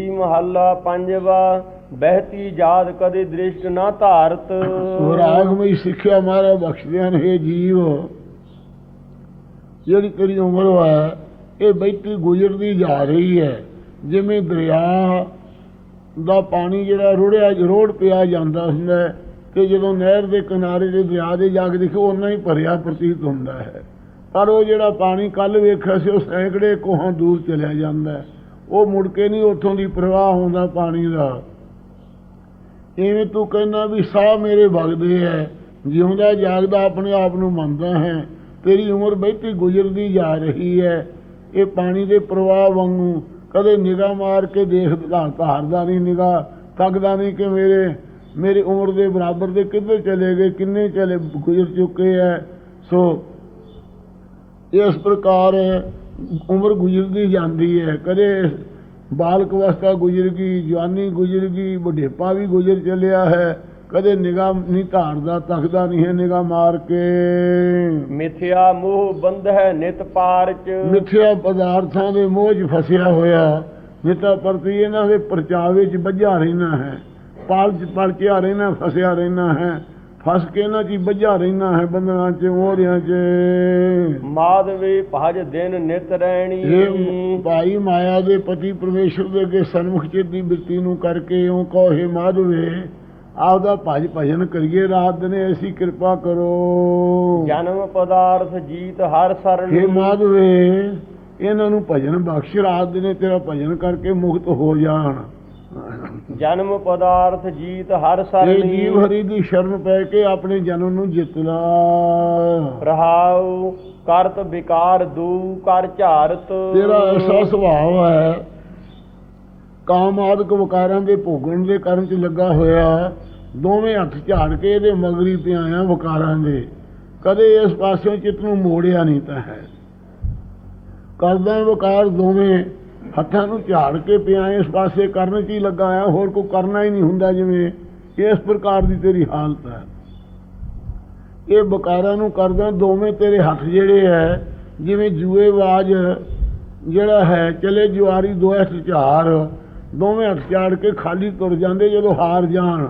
ਈਹੀ ਮਹੱਲਾ ਪੰਜਵਾ, ਬਹਿਤੀ ਜਾਦ ਕਦੇ ਦ੍ਰਿਸ਼ਟ ਨਾ ਧਾਰਤ। ਵਿਰਾਗਮਈ ਸਿੱਖਿਆ ਮਾਰਾ ਬਖਸ਼ਦਿਆਂ ਨੇ ਜੀਵ। ਜਿਹੜੀ ਤੇਰੀ ਉਮਰ ਹੈ ਇਹ ਬੈਠੀ ਗੁਜ਼ਰਦੀ ਜਾ ਰਹੀ ਹੈ। ਜਿਵੇਂ ਦਰਿਆ ਦਾ ਪਾਣੀ ਜਿਹੜਾ ਰੁੜਿਆ, ਰੋੜ ਪਿਆ ਜਾਂਦਾ ਹੁੰਦਾ ਤੇ ਜਦੋਂ ਨਹਿਰ ਦੇ ਕਿਨਾਰੇ ਦੇ ਦਰਿਆ ਦੇ ਜਾ ਕੇ ਦੇਖੋ ਉਨਾ ਹੀ ਭਰਿਆ ਪ੍ਰਤੀਤ ਹੁੰਦਾ ਹੈ। ਪਰ ਉਹ ਜਿਹੜਾ ਪਾਣੀ ਕੱਲ ਵੇਖਿਆ ਸੀ, ਉਹ ਸੈਂਕੜੇ ਕੋਹਾਂ ਦੂਰ ਚਲਿਆ ਜਾਂਦਾ ਹੈ। ਉਹ ਮੁੜ ਕੇ ਨਹੀਂ ਉੱਥੋਂ ਦੀ ਪ੍ਰਵਾਹ ਹੁੰਦਾ ਪਾਣੀ ਦਾ। ਇਵੇਂ ਤੂੰ ਕਹਿੰਦਾ ਵੀ ਸਾਹ ਮੇਰੇ ਵਗਦੇ ਐ। ਜਿਉਂਦਾ ਜਾਗਦਾ ਆਪਣੇ ਆਪ ਨੂੰ ਮੰਨਦਾ ਹੈ। ਤੇਰੀ ਉਮਰ ਬੈਠੀ ਗੁਜ਼ਰਦੀ ਜਾ ਰਹੀ ਹੈ ਇਹ ਪਾਣੀ ਦੇ ਪ੍ਰਵਾਹ ਵਾਂਗੂ ਕਦੇ ਨਿਗਾਹ ਮਾਰ ਕੇ ਦੇਖਦਾ ਧਾਰਦਾ ਨਹੀਂ ਨਿਗਾਹ, ਤੱਕਦਾ ਨਹੀਂ ਕਿ ਮੇਰੇ, ਮੇਰੀ ਉਮਰ ਦੇ ਬਰਾਬਰ ਦੇ ਕਿੱਧਰ ਚਲੇ ਗਏ, ਕਿੰਨੇ ਚਲੇ ਗੁਜ਼ਰ ਚੁੱਕੇ ਐ। ਸੋ ਇਸ ਪ੍ਰਕਾਰ ਉਮਰ ਗੁਜ਼ਰਦੀ ਜਾਂਦੀ ਹੈ ਕਦੇ ਬਾਲਕ ਅਵਸਥਾ ਗੁਜ਼ਰ ਗਈ ਜਵਾਨੀ ਗੁਜ਼ਰ ਗਈ ਬੁਢੇਪਾ ਵੀ ਗੁਜ਼ਰ ਚੱਲਿਆ ਹੈ ਕਦੇ ਨਿਗਾਹ ਨਹੀਂ ਧਾਰਦਾ ਤੱਕਦਾ ਨਹੀਂ ਹੈ ਨਿਗਾਹ ਮਾਰ ਕੇ। ਮਿਥਿਆ ਮੋਹ ਬੰਧ ਹੈ ਨਿਤ ਪਾਰ ਚ। ਮਿੱਥਿਆ ਪਦਾਰਥਾਂ ਦੇ ਮੋਹ 'ਚ ਫਸਿਆ ਹੋਇਆ ਜਿੱਤਾ ਪ੍ਰਤੀ ਇਹਨਾਂ ਦੇ ਪਰਚਾਵੇ 'ਚ ਵੱਜਾ ਰਹਿਣਾ ਹੈ ਪਾਲ 'ਚ ਪਰਚਿਆ ਰਹਿਣਾ ਫਸਿਆ ਰਹਿਣਾ ਹੈ। ਫਸ ਕੇ ਇਹਨਾਂ 'ਚ ਹੀ ਵੱਜਾ ਰਹਿਣਾ ਹੈ ਬੰਧਨਾਂ 'ਚ ਮੋਹਰਿਆਂ 'ਚ। ਮਾਧਵੇ ਭਜ ਦਿਨ ਨਿਤ ਰਹਿਣੀ। ਭਾਈ ਮਾਇਆ ਦੇ ਪਤੀ ਪਰਮੇਸ਼ਰ ਦੇ ਅੱਗੇ ਸਨਮੁਖ ਚਿੱਤ ਦੀ ਬਿਰਤੀ ਨੂੰ ਕਰਕੇ ਉਹ ਕਹੋ ਹੇ ਮਾਧਵੇ ਆਪਦਾ ਭਜ ਭਜਨ ਕਰੀਏ ਰਾਤ ਦਿਨ ਐਸੀ ਕਿਰਪਾ ਕਰੋ। ਜਨਮ ਪਦਾਰਥ ਜੀਤ ਹਰ ਸਰਣੀ ਹੇ ਮਾਧਵੇ ਇਹਨਾਂ ਨੂੰ ਭਜਨ ਬਖਸ਼ ਰਾਤ ਦਿਨੇ ਤੇਰਾ ਭਜਨ ਕਰਕੇ ਮੁਕਤ ਹੋ ਜਾਣ। ਜਨਮ ਪਦਾਰਥ ਜੀਤ ਹਰ ਸਰਣੀ ਜੀਵ ਹਰੀ ਦੀ ਸ਼ਰਨ ਪੈ ਕੇ ਆਪਣੇ ਜਨਮ ਨੂੰ ਜਿੱਤ ਲਾ ਰਹਾਉ ਕਰਤ ਵਿਕਾਰ ਦੂ ਕਰ ਝਾਰਤ। ਤੇਰਾ ਐਸਾ ਸੁਭਾਅ ਹੈ। ਕਾਮ ਆਦਿਕ ਵਿਕਾਰਾਂ ਦੇ ਭੋਗਣ ਦੇ ਕਰਨ ਚ ਲੱਗਾ ਹੋਇਆ। ਦੋਵੇਂ ਹੱਥ ਝਾੜ ਕੇ ਇਹਦੇ ਮਗਰੀ ਪਿਆਇਆ ਵਿਕਾਰਾਂ ਦੇ। ਕਦੇ ਇਸ ਪਾਸਿਓਂ ਚਿੱਤ ਨੂੰ ਮੋੜਿਆ ਨਹੀਂ ਤਾਂ ਹੈ। ਕਰਦਾ ਵਿਕਾਰ ਦੋਵੇਂ ਹੱਥਾਂ ਨੂੰ ਝਾੜ ਕੇ ਪਿਆ, ਇਸ ਪਾਸੇ ਕਰਨ ਚ ਹੀ ਲੱਗਾ ਆ? ਹੋਰ ਕੋਈ ਕਰਨਾ ਹੀ ਨਹੀਂ ਹੁੰਦਾ ਜਿਵੇਂ ਇਸ ਪ੍ਰਕਾਰ ਦੀ ਤੇਰੀ ਹਾਲਤ ਹੈ। ਇਹ ਬਕਾਰਾਂ ਨੂੰ ਕਰਦਾ ਦੋਵੇਂ ਤੇਰੇ ਹੱਥ ਜਿਹੜੇ ਹੈ, ਜਿਵੇਂ ਜੂਏਬਾਜ਼ ਜਿਹੜਾ ਹੈ, ਚਲੇ ਜੁਆਰੀ ਦੋ ਹੱਥ ਝਾੜ, ਦੋਵੇਂ ਹੱਥ ਝਾੜ ਕੇ ਖਾਲੀ ਤੁਰ ਜਾਂਦੇ ਜਦੋਂ ਹਾਰ ਜਾਣ।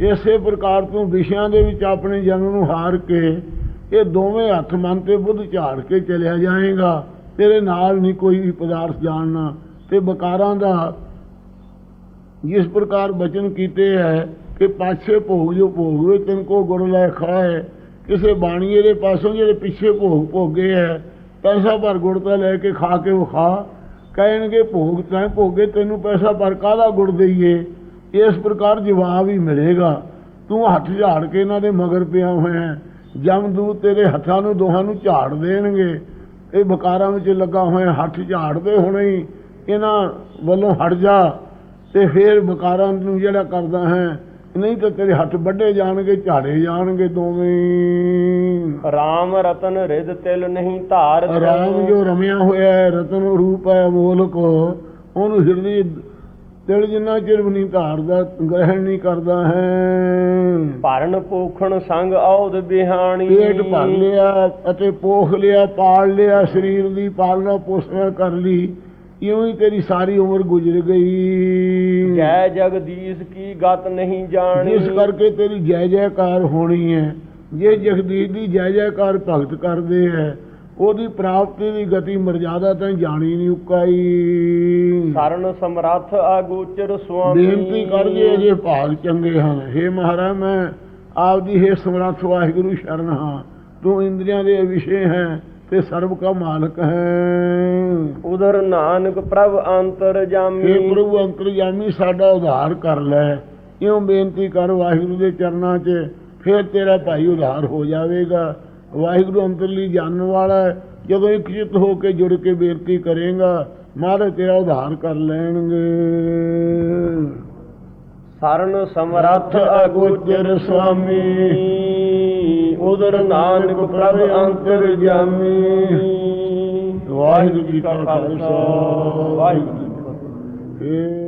ਇਸੇ ਪ੍ਰਕਾਰ ਤੋਂ ਵਿਸ਼ਿਆਂ ਦੇ ਵਿੱਚ ਆਪਣੇ ਜਨਮ ਨੂੰ ਹਾਰ ਕੇ ਇਹ ਦੋਵੇਂ ਹੱਥ ਮਨ ਤੇ ਬੁੱਧ ਝਾੜ ਕੇ ਚਲਿਆ ਜਾਏਗਾ। ਤੇਰੇ ਨਾਲ ਨਹੀਂ ਕੋਈ ਵੀ ਪਦਾਰਥ ਜਾਣਨਾ। ਤੇ ਬਕਾਰਾਂ ਦਾ ਜਿਸ ਪ੍ਰਕਾਰ ਬਚਨ ਕੀਤੇ ਹੈ ਕਿ ਪਾਛੇ ਭੋਗ ਜੋ ਭੋਗਵੇ ਤਿਨ ਕੋ ਗੁਰ ਲੈ ਖਾਏ। ਕਿਸੇ ਬਾਣੀਏ ਦੇ ਪਾਸੋਂ ਜਿਹੜੇ ਪਿੱਛੇ ਭੋਗ ਭੋਗੇ ਹੈ, ਪੈਸਾ ਭਰ ਗੁੜ ਤਾਂ ਲੈ ਕੇ ਖਾ ਕੇ ਵਿਖਾ ਕਹਿਣਗੇ ਭੋਗ ਤਾਂ ਭੋਗੇ, ਤੈਨੂੰ ਪੈਸਾ ਭਰ ਕਾਹਦਾ ਗੁੜ ਦਈਏ? ਇਸ ਪ੍ਰਕਾਰ ਜਵਾਬ ਹੀ ਮਿਲੇਗਾ। ਤੂੰ ਹੱਥ ਝਾੜ ਕੇ ਇਹਨਾਂ ਦੇ ਮਗਰ ਪਿਆ ਹੋਇਆ ਹੈ। ਜਮਦੂਤ ਤੇਰੇ ਹੱਥਾਂ ਨੂੰ, ਦੋਹਾਂ ਨੂੰ ਝਾੜ ਦੇਣਗੇ। ਇਹ ਬਕਾਰਾਂ ਵਿੱਚ ਲੱਗਾ ਹੋਇਆ ਹੱਥ ਝਾੜਦੇ ਹੁਣੇ ਹੀ ਇਹਨਾਂ ਵੱਲੋਂ ਹਟ ਜਾ ਤੇ ਫੇਰ ਬਕਾਰਾਂ ਨੂੰ ਜਿਹੜਾ ਕਰਦਾ ਹੈ ਨਹੀਂ ਤਾਂ ਤੇਰੇ ਹੱਥ ਵੱਡੇ ਜਾਣਗੇ ਝਾੜੇ ਜਾਣਗੇ ਦੋਵੇਂ। ਰਾਮ ਰਤਨ ਰਿਦ ਤਿਲ ਨਹੀਂ ਧਾਰਤ ਰਾਮ ਜੋ ਰਮਿਆ ਹੋਇਆ ਹੈ ਰਤਨ ਰੂਪ ਹੈ ਅਮੋਲਕ ਉਹਨੂੰ ਹਿਰਦੇ ਤਿਲ ਜਿੰਨਾ ਚਿਰ ਵੀ ਨਹੀਂ ਧਾਰਦਾ ਗ੍ਰਹਿਣ ਨਹੀਂ ਕਰਦਾ ਹੈ। ਭਰਨ ਪੋਖਣ ਸੰਗ ਔਦ ਬਿਹਾਣੀ। ਪੇਟ ਭਰ ਲਿਆ ਅਤੇ ਪੋਖ ਲਿਆ ਪਾਲ ਲਿਆ ਸਰੀਰ ਦੀ ਪਾਲਣਾ ਪੋਸ਼ਣਾ ਕਰ ਲਈ। ਇਉਂ ਹੀ ਤੇਰੀ ਸਾਰੀ ਉਮਰ ਗੁਜ਼ਰ ਗਈ। ਜੈ ਜਗਦੀਸ਼ ਕੀ ਗਤ ਨਹੀਂ ਜਾਣੀ ਜਿਸ ਕਰਕੇ ਤੇਰੀ ਜੈ ਜੈਕਾਰ ਹੋਣੀ ਹੈ। ਜੇ ਜਗਦੀਸ਼ ਦੀ ਜੈ ਜੈਕਾਰ ਭਗਤ ਕਰਦੇ ਹੈ ਉਹਦੀ ਪ੍ਰਾਪਤੀ ਦੀ ਗਤੀ ਮਰਜ਼ਾਦਾ ਤਾਂ ਜਾਣੀ ਨਹੀਂ ਉਕਾਈ। ਸਰਨ ਸਮਰੱਥ ਆਗੋਚਰ ਸੁਆਮੀ। ਬੇਨਤੀ ਕਰਕੇ ਅਜੇ ਭਾਗ ਚੰਗੇ ਹਨ। हे ਮਹਾਰਾਜ ਮੈਂ ਆਪਦੀ ਹੈ ਸਮਰੱਥ ਵਾਹਿਗੁਰੂ ਸ਼ਰਨ ਹਾਂ। ਤੂੰ ਇੰਦਰੀਆਂ ਦੇ ਵਿਸ਼ੇ ਹੈ ਤੇ ਸਰਬ ਕਾ ਮਾਲਕ ਹੈ। ਉਧਰ ਨਾਨਕ ਪ੍ਰਭ ਅੰਤਰ ਜਾਮੀ। हे ਪ੍ਰਭੂ ਅੰਤਰਜਾਮੀ ਸਾਡਾ ਉਧਾਰ ਕਰ ਲੈ। ਇਉਂ ਬੇਨਤੀ ਕਰ ਵਾਹਿਗੁਰੂ ਦੇ ਚਰਨਾਂ 'ਚ ਫਿਰ ਤੇਰਾ ਭਾਈ ਉਧਾਰ ਹੋ ਜਾਵੇਗਾ। ਵਾਹਿਗੁਰੂ ਅੰਤਰਲੀ ਜਾਣਨ ਵਾਲਾ ਹੈ। ਜਦੋਂ ਇੱਕ ਚਿੱਤ ਹੋ ਕੇ ਜੁੜ ਕੇ ਬੇਨਤੀ ਕਰੇਗਾ ਮਹਾਰਾਜ ਤੇਰਾ ਉਧਾਰ ਕਰ ਲੈਣਗੇ। ਸਰਨ ਸਮਰੱਥ ਅਗੋਚਰ ਸੁਆਮੀ ਉਧਰ ਨਾਨਕ ਪ੍ਰਭ ਅੰਤਰ ਜਾਮੀ। ਵਾਹਿਗੁਰੂ ਜੀ ਕਾ ਖਾਲਸਾ। ਵਾਹਿਗੁਰੂ ਜੀ ਕੀ ਫਤਿਹ।